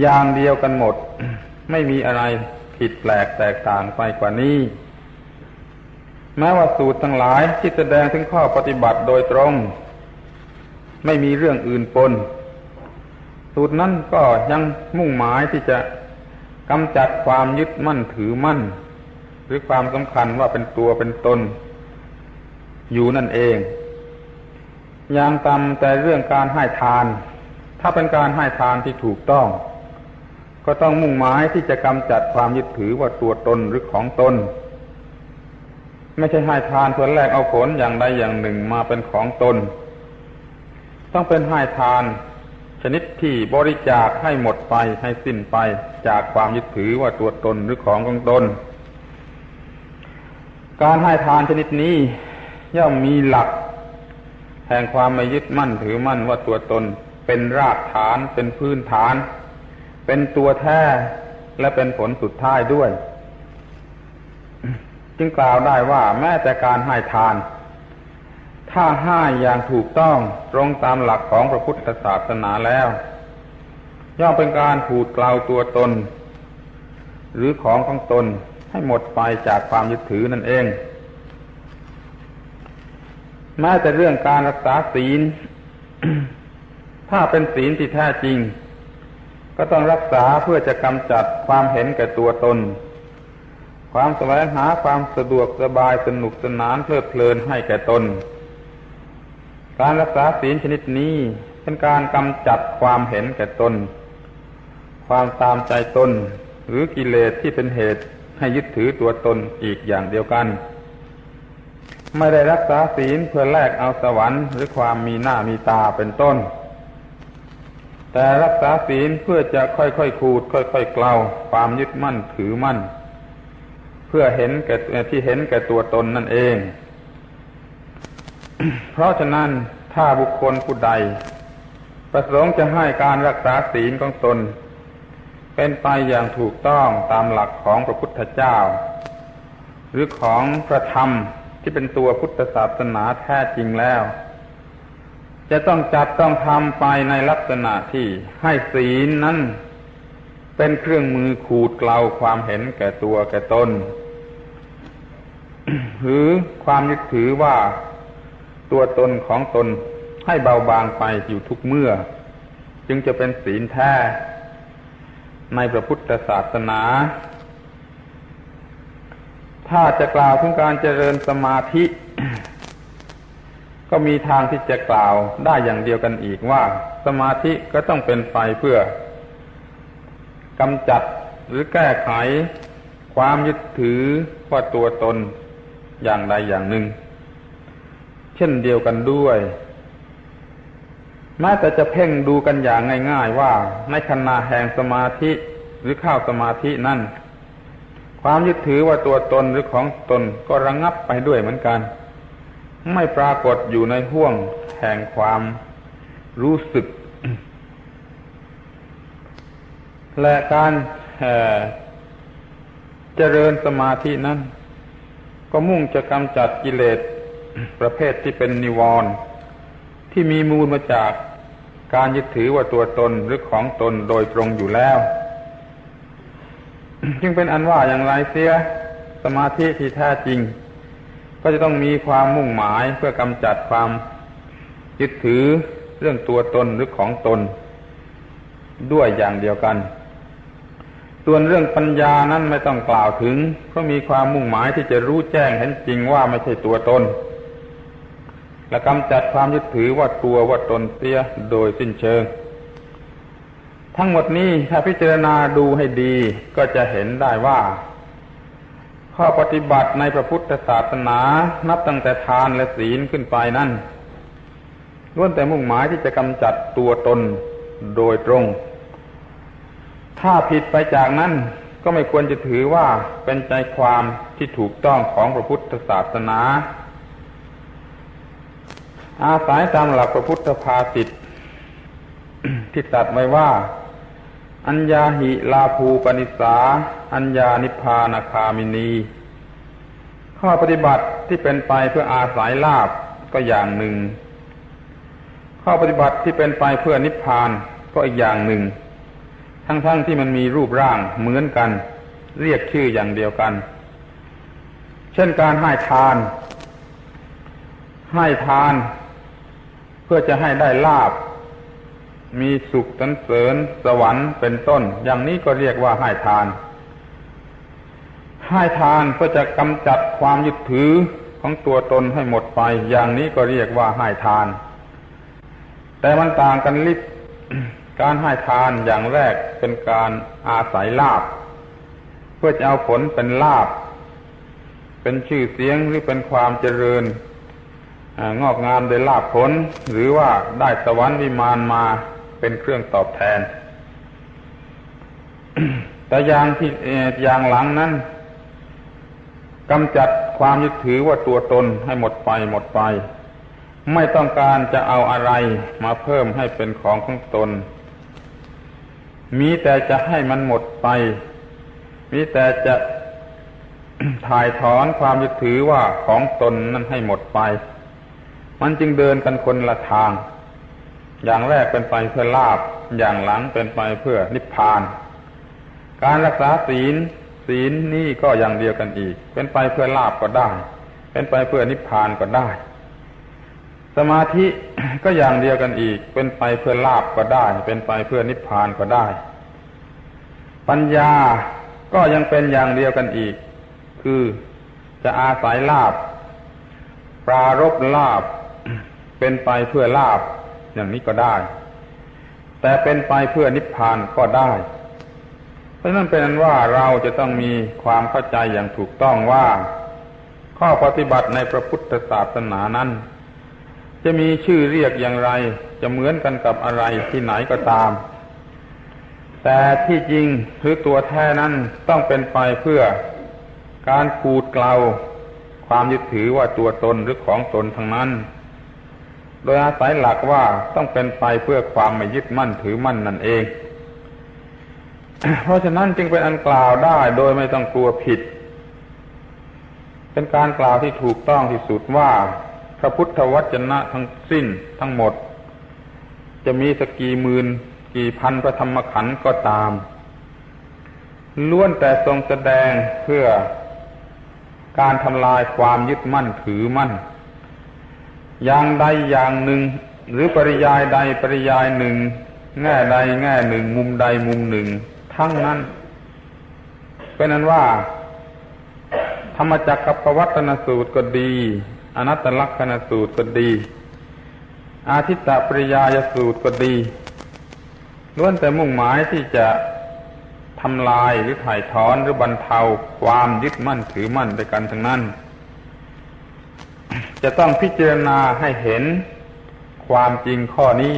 อย่างเดียวกันหมด ไม่มีอะไรผิดแปลกแตกต่างไปกว่านี้ แม้ว่าสูตรทั้งหลายที่แสดงถึงข้อปฏิบัติโดยตรง ไม่มีเรื่องอื่นปน สูตรนั้นก็ยังมุ่งหมายที่จะกำจัดความยึดมั่นถือมั่น หรือความสำคัญว่าเป็นตัวเป็นตน อยู่นั่นเองอย่างตำแต่เรื่องการให้ทาน ถ้าเป็นการให้ทานที่ถูกต้อง ก็ต้องมุ่งหมายที่จะกำจัดความยึดถือว่าตัวตนหรือของตน ไม่ใช่ให้ทานเพื่อแลกเอาผลอย่างใดอย่างหนึ่งมาเป็นของตน ต้องเป็นให้ทาน ชนิดที่บริจาคให้หมดไปให้สิ้นไปจากความยึดถือว่าตัวตนหรือของของตน การให้ทานชนิดนี้ย่อมมีหลักแห่งความไม่ยึดมั่นถือมั่นว่าตัวตนเป็นรากฐานเป็นพื้นฐาน เป็นตัวแท้และเป็นผลสุดท้ายด้วย จึงกล่าวได้ว่าแม้แต่การให้ทาน ถ้าให้อย่างถูกต้องตรงตามหลักของพระพุทธศาสนาแล้ว ย่อมเป็นการผูดกล่าวตัวตน หรือของของตนให้หมดไปจากความยึดถือนั่นเอง แม้แต่เรื่องการรักษาศีล ถ้าเป็นศีลที่แท้จริง ก็ต้องรักษาเพื่อจะกำจัดความเห็นแก่ตัวตน ความแสวงหาความสะดวกสบายสนุกสนานเพลิดเพลินให้แก่ตน การรักษาศีลชนิดนี้เป็นการกำจัดความเห็นแก่ตน ความตามใจตน หรือกิเลสที่เป็นเหตุให้ยึดถือตัวตนอีกอย่างเดียวกัน ไม่ได้รักษาศีลเพื่อแลกเอาสวรรค์หรือความมีหน้ามีตาเป็นต้น แต่รักษาศีลเพื่อจะค่อยๆขูด ค่อยๆเกลาความยึดมั่นถือมั่น เพื่อเห็นแก่ที่เห็นแก่ตัวตนนั่นเอง เพราะฉะนั้นถ้าบุคคลผู้ใด ประสงค์จะให้การรักษาศีลของตน เป็นไปอย่างถูกต้องตามหลักของพระพุทธเจ้า หรือของพระธรรมที่เป็นตัวพุทธศาสนาแท้จริงแล้ว จะต้องจัดต้องทำไปในลักษณะที่ให้ศีลนั้นเป็นเครื่องมือขูดเกลาความเห็นแก่ตัวแก่ตนหรือความยึดถือว่าตัวตนของตนให้เบาบางไปอยู่ทุกเมื่อ จึงจะเป็นศีลแท้ในพระพุทธศาสนา ถ้าจะกล่าวถึงการเจริญสมาธิ ก็มีทางที่จะกล่าวได้อย่างเดียวกันอีกว่า สมาธิก็ต้องเป็นไปเพื่อกำจัดหรือแก้ไข ความยึดถือว่าตัวตนอย่างใดอย่างหนึ่ง เช่นเดียวกันด้วยแม้แต่จะเพ่งดูกันอย่างง่าย ๆ ว่าในขณะแห่งสมาธิหรือเข้าสมาธินั่น ความยึดถือว่าตัวตนหรือของตนก็ระงงับไปด้วยเหมือนกัน ไม่ปรากฏอยู่ในห่วงแห่งความรู้สึก และการเจริญสมาธินั้น ก็มุ่งจะกำจัดกิเลสประเภทที่เป็นนิวรณ์ที่มีมูลมาจากการยึดถือว่าตัวตนหรือของตนโดยตรงอยู่แล้ว จึงเป็นอันว่าอย่างไรเสียสมาธิที่แท้จริง ก็จะต้องมีความมุ่งหมายเพื่อกำจัดความยึดถือเรื่องตัวตนหรือของตน ด้วยอย่างเดียวกัน ส่วนเรื่องปัญญานั้นไม่ต้องกล่าวถึง เพราะมีความมุ่งหมายที่จะรู้แจ้งเห็นจริงว่าไม่ใช่ตัวตน และกำจัดความยึดถือว่าตัวว่าตนเสียโดยสิ้นเชิง ทั้งหมดนี้ถ้าพิจารณาดูให้ดีก็จะเห็นได้ว่า ข้อปฏิบัติในพระพุทธศาสนา นับตั้งแต่ทานและศีลขึ้นไปนั่นล้วนแต่มุ่งหมายที่จะกำจัดตัวตนโดยตรง ถ้าผิดไปจากนั้นก็ไม่ควรจะถือว่าเป็นใจความที่ถูกต้องของพระพุทธศาสนา อาศัยตามหลักพระพุทธภาษิตที่ตรัสไว้ว่า อัญญาหิลาภูปนิสา อัญญานิพานาคามินี ข้อปฏิบัติที่เป็นไปเพื่ออาศัยลาบก็อย่างหนึ่ง ข้อปฏิบัติที่เป็นไปเพื่อนิพพานก็อีกอย่างหนึ่ง ทั้งๆทที่มันมีรูปร่างเหมือนกัน เรียกชื่ออย่างเดียวกัน เช่นการให้ทาน ให้ทาน เพื่อจะให้ได้ลาบ มีสุขสันเสริญสวรรค์เป็นต้น อย่างนี้ก็เรียกว่าให้ทาน ให้ทานเพื่อจะกำจัดความยึดถือของตัวตนให้หมดไป อย่างนี้ก็เรียกว่าให้ทาน แต่มันต่างกันลิบการให้ทานอย่างแรกเป็นการอาศัยลาบ เพื่อจะเอาผลเป็นลาบ เป็นชื่อเสียงหรือเป็นความเจริญงอกงามโดยลาบผล หรือว่าได้สวรรค์วิมานมา เป็นเครื่องตอบแทน แต่อย่างที่อย่างหลังนั้นกำจัดความยึดถือว่าตัวตนให้หมดไปหมดไป ไม่ต้องการจะเอาอะไรมาเพิ่มให้เป็นของของตน มีแต่จะให้มันหมดไป มีแต่จะถ่ายถอนความยึดถือว่าของตนนั้นให้หมดไป มันจึงเดินกันคนละทาง อย่างแรกเป็นไปเพื่อลาบ อย่างหลังเป็นไปเพื่อนิพพาน การรักษาศีล ศีลนี่ก็อย่างเดียวกันอีก เป็นไปเพื่อลาบก็ได้ เป็นไปเพื่อนิพพานก็ได้ สมาธิก็อย่างเดียวกันอีก เป็นไปเพื่อลาบก็ได้ เป็นไปเพื่อนิพพานก็ได้ ปัญญาก็ยังเป็นอย่างเดียวกันอีก คือจะอาศัยลาบ ปรารบลาบ เป็นไปเพื่อลาบ อย่างนี้ก็ได้ แต่เป็นไปเพื่อนิพพานก็ได้ เพราะนั้นเป็นนั้นว่าเราจะต้องมีความเข้าใจอย่างถูกต้องว่า ข้อปฏิบัติในพระพุทธศาสนานั้น จะมีชื่อเรียกอย่างไร จะเหมือนกันกับอะไรที่ไหนก็ตาม แต่ที่จริงหรือตัวแท้นั้นต้องเป็นไปเพื่อการขูดเกลาความยึดถือว่าตัวตนหรือของตนทั้งนั้น ดยอาศัยหลักว่าต้องเป็นไปเพื่อความไม่ยึดมั่นถือมั่นนั่นเอง เพราะฉะนั้นจึงเป็นอันกล่าวได้โดยไม่ต้องกลัวผิด เป็นการกล่าวที่ถูกต้องที่สุดว่า พระพุทธวจนะทั้งสิ้นทั้งหมด จะมีสกี่หมื่นกี่พันพระธรรมขันธ์ก็ตามล้วนแต่ทรงแสดงเพื่อการทำลายความยึดมั่นถือมั่น อย่างใดอย่างหนึ่ง หรือปริยายใดปริยายหนึ่ง แง่ใดแง่หนึ่ง มุมใดมุมหนึ่ง ทั้งนั้น เป็นนั้นว่า ธรรมจักรกับปวัตนสูตรก็ดี อนัตตลักษณสูตรก็ดี อาทิตตปริยายสูตรก็ดีล้วนแต่มุ่งหมายที่จะทำลายหรือถ่ายถอนหรือบรรเทาความยึดมั่นถือมั่นไปกันทั้งนั้น จะต้องพิจารณาให้เห็นความจริงข้อนี้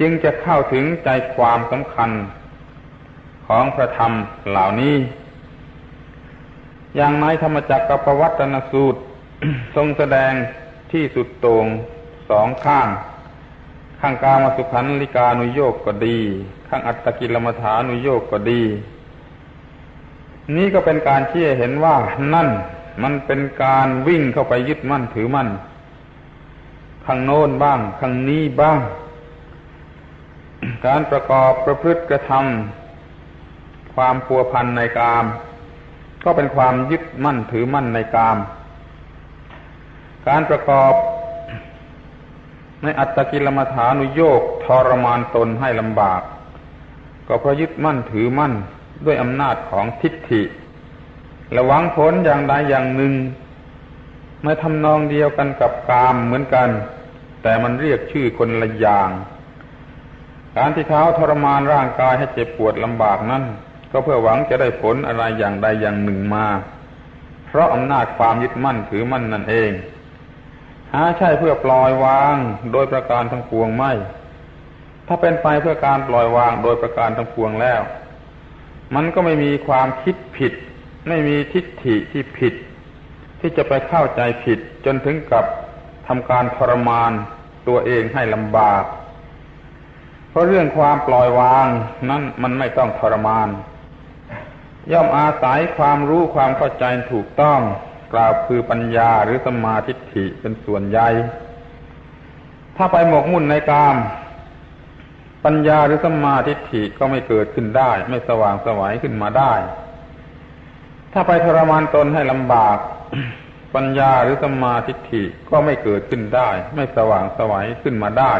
จึงจะเข้าถึงใจความสำคัญ ของพระธรรมเหล่านี้ อย่างในธรรมจักรกับวัตนสูตร ทรงแสดงที่สุดโต่งสองข้าง ข้างกามาสุขันลิกานุโยกก็ดี ข้างอัตตกิลมัฐานุโยกก็ดี นี่ก็เป็นการชี้เห็นว่านั่น มันเป็นการวิ่งเข้าไปยึดมั่นถือมั่นข้างโน้นบ้างข้างนี้บ้าง การประกอบประพฤติกระทำความพัวพันในกาม ก็เป็นความยึดมั่นถือมั่นในกาม การประกอบในอัตตกิลมัฐานุโยกทรมานตนให้ลำบาก ก็เพราะยึดมั่นถือมั่นด้วยอำนาจของทิฏฐิ และหวังผลอย่างใดอย่างหนึ่งไม่ทำนองเดียวกันกับกามเหมือนกัน แต่มันเรียกชื่อคนละอย่าง การที่เขาทรมานร่างกายให้เจ็บปวดลำบากนั้นก็เพื่อหวังจะได้ผลอะไรอย่างใดอย่างหนึ่งมา เพราะอำนาจความยึดมั่นถือมั่นนั่นเอง หาใช่เพื่อปล่อยวางโดยประการทั้งปวงไม่ ถ้าเป็นไปเพื่อการปล่อยวางโดยประการทั้งปวงแล้ว มันก็ไม่มีความคิดผิด ไม่มีทิฏฐิที่ผิด ที่จะไปเข้าใจผิดจนถึงกับทำการทรมานตัวเองให้ลำบาก เพราะเรื่องความปล่อยวางนั้นมันไม่ต้องทรมาน ย่อมอาศัยความรู้ความเข้าใจถูกต้อง กล่าวคือปัญญาหรือสมาธิฐิเป็นส่วนใหญ่ ถ้าไปหมกมุ่นในกาม ปัญญาหรือสมาทิฏฐิก็ไม่เกิดขึ้นได้ ไม่สว่างสวัยขึ้นมาได้ ถ้าไปทรมานตนให้ลำบาก ปัญญาหรือสมาทิฐิก็ไม่เกิดขึ้นได้ ไม่สว่างสวัยขึ้นมาได้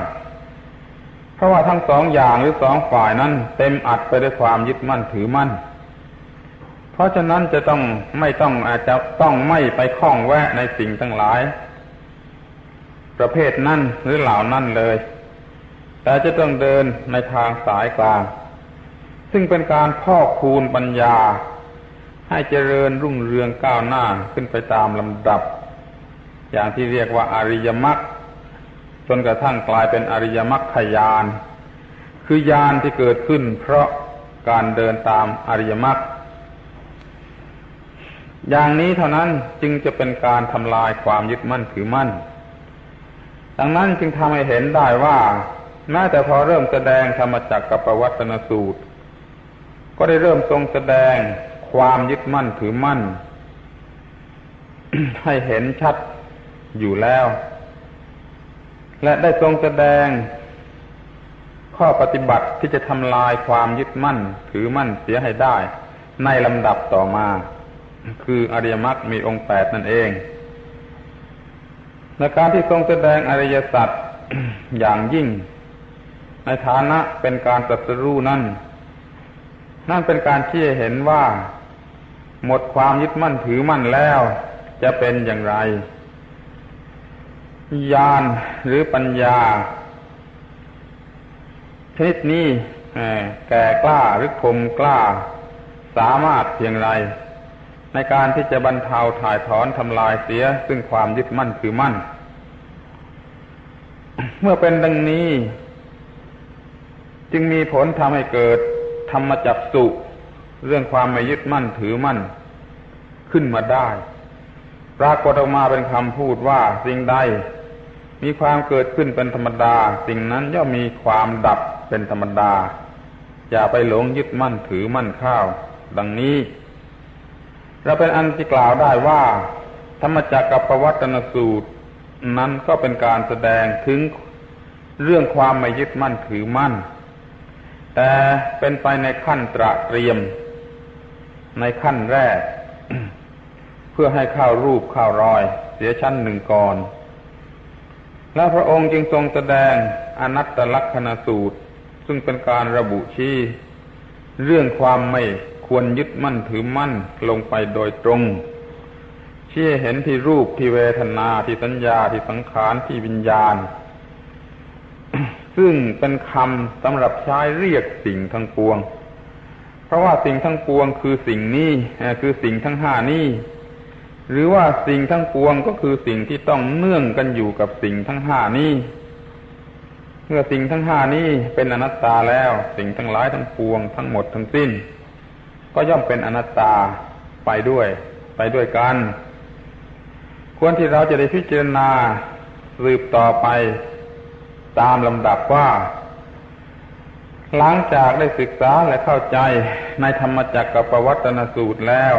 เพราะว่าทั้งสองอย่างหรือสองฝ่ายนั้น เต็มอัดไปด้วยความยึดมั่นถือมั่น เพราะฉะนั้นจะต้องไม่ต้องอาจจะต้องไม่ไปคล้องแวะในสิ่งทั้งหลาย ประเภทนั่นหรือเหล่านั่นเลย แต่จะต้องเดินในทางสายกลาง ซึ่งเป็นการพอกคูณปัญญา ให้เจริญรุ่งเรืองก้าวหน้าขึ้นไปตามลำดับ อย่างที่เรียกว่าอริยมรรคจนกระทั่งกลายเป็นอริยมรรคยาน คือยานที่เกิดขึ้น เพราะการเดินตามอริยมรรคอย่างนี้เท่านั้นจึงจะเป็นการทำลายความยึดมั่นถือมั่น ดังนั้นจึงทำให้เห็นได้ว่าแม้แต่พอเริ่มแสดงธรรมจักรกับปวัตนสูตร ก็ได้เริ่มทรงแสดง ความยึดมั่นถือมั่น ให้เห็นชัดอยู่แล้ว และได้ทรงแสดง ข้อปฏิบัติที่จะทำลายความยึดมั่น ถือมั่นเสียให้ได้ ในลำดับต่อมา คืออริยมรรคมีองค์แปดนั่นเองในการที่ทรงแสดงอริยสัจอย่างยิ่ง ในฐานะเป็นการตรัสรู้นั่นนั่นเป็นการชี้เห็นว่า หมดความยึดมั่นถือมั่นแล้ว จะเป็นอย่างไร ญาณหรือปัญญา ชนิดนี้แก่กล้าหรือคมกล้า สามารถเพียงไร ในการที่จะบรรเทาถ่ายถอนทำลายเสีย ซึ่งความยึดมั่นถือมั่น เมื่อเป็นดังนี้ จึงมีผลทำให้เกิดธรรมจักสุ เรื่องความไม่ยึดมั่นถือมั่นขึ้นมาได้ ปรากฏออกมาเป็นคำพูดว่าสิ่งใด มีความเกิดขึ้นเป็นธรรมดา สิ่งนั้นย่อมมีความดับเป็นธรรมดา อย่าไปหลงยึดมั่นถือมั่นข้าว ดังนี้ เราเป็นอันที่กล่าวได้ว่า ธรรมจักรกับปวัตนสูตร นั้นก็เป็นการแสดงถึงเรื่องความไม่ยึดมั่นถือมั่น แต่เป็นไปในขั้นตระเตรียม ในขั้นแรก เพื่อให้ข้าวรูปข้าวรอย เสียชั้นหนึ่งก่อน แล้วพระองค์จึงทรงแสดงอนัตตลักษณสูตร ซึ่งเป็นการระบุชี้ เรื่องความไม่ควรยึดมั่นถือมั่นลงไปโดยตรงชี้เห็นที่รูปที่เวทนาที่สัญญาที่สังขารที่วิญญาณ ซึ่งเป็นคำสำหรับใช้เรียกสิ่งทั้งปวง เพราะว่าสิ่งทั้งปวงคือสิ่งนี้คือสิ่งทั้งห้านี้หรือว่าสิ่งทั้งปวงก็คือสิ่งที่ต้องเนื่องกันอยู่กับสิ่งทั้งห้านี้เมื่อสิ่งทั้งห้านี้เป็นอนัตตาแล้ว สิ่งทั้งหลายทั้งปวงทั้งหมดทั้งสิ้น ก็ย่อมเป็นอนัตตาไปด้วย ไปด้วยกัน ควรที่เราจะได้พิจารณาสืบต่อไป ตามลำดับว่า หลังจากได้ศึกษาและเข้าใจในธรรมจักรกับปวัตนสูตรแล้ว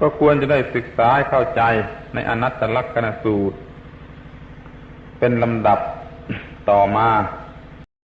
ก็ควรจะได้ศึกษาเข้าใจในอนัตตลักษณสูตร เป็นลำดับต่อมา